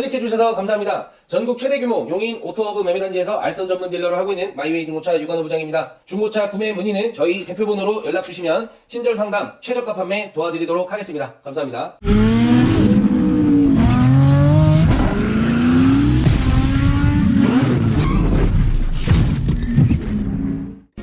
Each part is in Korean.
클릭해주셔서 감사합니다. 전국 최대 규모 용인 오토허브 매매단지에서 알선 전문 딜러를 하고 있는 마이웨이 중고차 유관호 부장입니다. 중고차 구매 문의는 저희 대표번호로 연락주시면 친절 상담, 최저가 판매 도와드리도록 하겠습니다. 감사합니다.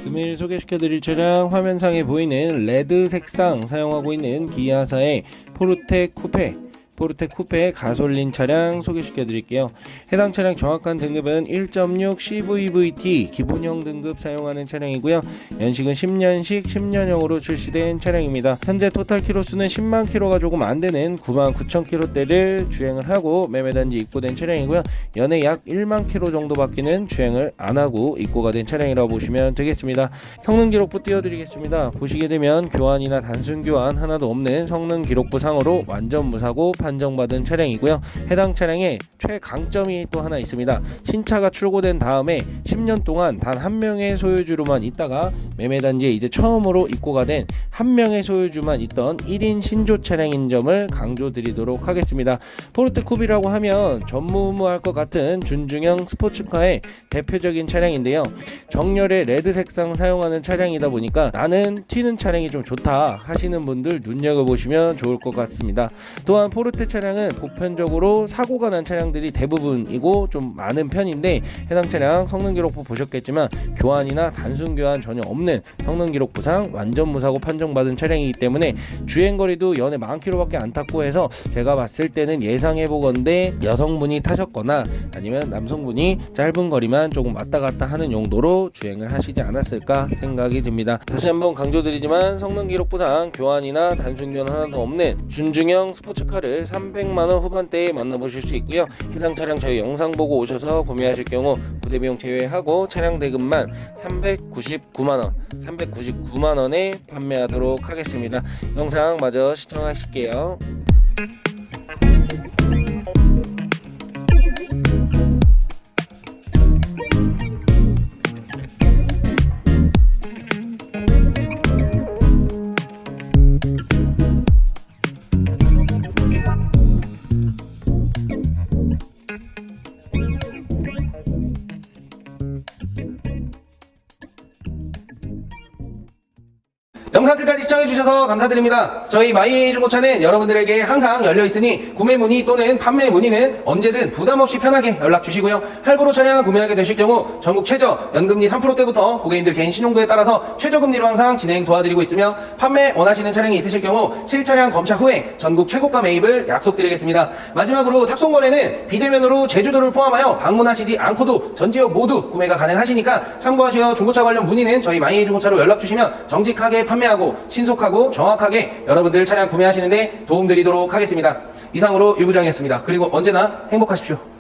금일 소개시켜드릴 차량 화면상에 보이는 레드 색상 사용하고 있는 기아사의 포르테 쿠페 포르테 쿠페 가솔린 차량 소개시켜 드릴게요. 해당 차량 정확한 등급은 1.6 CVVT 기본형 등급 사용하는 차량이고요. 연식은 10년식 10년형으로 출시된 차량입니다. 현재 토탈 키로수는 10만 키로가 조금 안 되는 9만 9천 키로대를 주행을 하고 매매단지 입고된 차량이고요. 연에 약 1만 키로 정도밖에는 주행을 안 하고 입고가 된 차량이라고 보시면 되겠습니다. 성능 기록부 띄워드리겠습니다. 보시게 되면 교환이나 단순 교환 하나도 없는 성능 기록부 상으로 완전 무사고 판정받은 차량이고요. 해당 차량의 최강점이 또 하나 있습니다. 신차가 출고된 다음에 10년 동안 단 한 명의 소유주로만 있다가 매매단지에 이제 처음으로 입고가 된 한 명의 소유주만 있던 1인 신조 차량인 점을 강조드리도록 하겠습니다. 포르테 쿱이라고 하면 전무후무할 것 같은 준중형 스포츠카의 대표적인 차량인데요. 정렬의 레드 색상 사용하는 차량이다 보니까 나는 튀는 차량이 좀 좋다 하시는 분들 눈여겨보시면 좋을 것 같습니다. 또한 포르테 차량은 보편적으로 사고가 난 차량들이 대부분이고 좀 많은 편인데 해당 차량 성능 기록부 보셨겠지만 교환이나 단순 교환 전혀 없는 성능 기록 부상 완전 무사고 판정받은 차량이기 때문에 주행 거리도 연에 만 킬로밖에 안 탔고 해서 제가 봤을 때는 예상해 보건데 여성분이 타셨거나 아니면 남성분이 짧은 거리만 조금 왔다 갔다 하는 용도로 주행을 하시지 않았을까 생각이 듭니다. 다시 한번 강조드리지만 성능 기록 부상 교환이나 단순 교환 하나도 없는 준중형 스포츠카를 300만 원 후반대에 만나보실 수 있고요. 해당 차량 저희 영상 보고 오셔서 구매하실 경우 부대 비용 제외하고 차량 대금만 399만 원, 399만 원에 판매하도록 하겠습니다. 영상 마저 시청하실게요. 끝까지 시청해주셔서 감사드립니다. 저희 마이에이 중고차는 여러분들에게 항상 열려있으니 구매 문의 또는 판매 문의는 언제든 부담없이 편하게 연락 주시고요. 할부로 차량 구매하게 되실 경우 전국 최저 연금리 3%대부터 고객님들 개인 신용도에 따라서 최저금리로 항상 진행 도와드리고 있으며 판매 원하시는 차량이 있으실 경우 실차량 검차 후에 전국 최고가 매입을 약속드리겠습니다. 마지막으로 탁송거래는 비대면으로 제주도를 포함하여 방문하시지 않고도 전 지역 모두 구매가 가능하시니까 참고하시어 중고차 관련 문의는 저희 마이에이 중고차로 연락 주시면 정직하게 판매하 고 신속하고 정확하게 여러분들 차량 구매하시는데 도움드리도록 하겠습니다. 이상으로 유 부장이었습니다. 그리고 언제나 행복하십시오.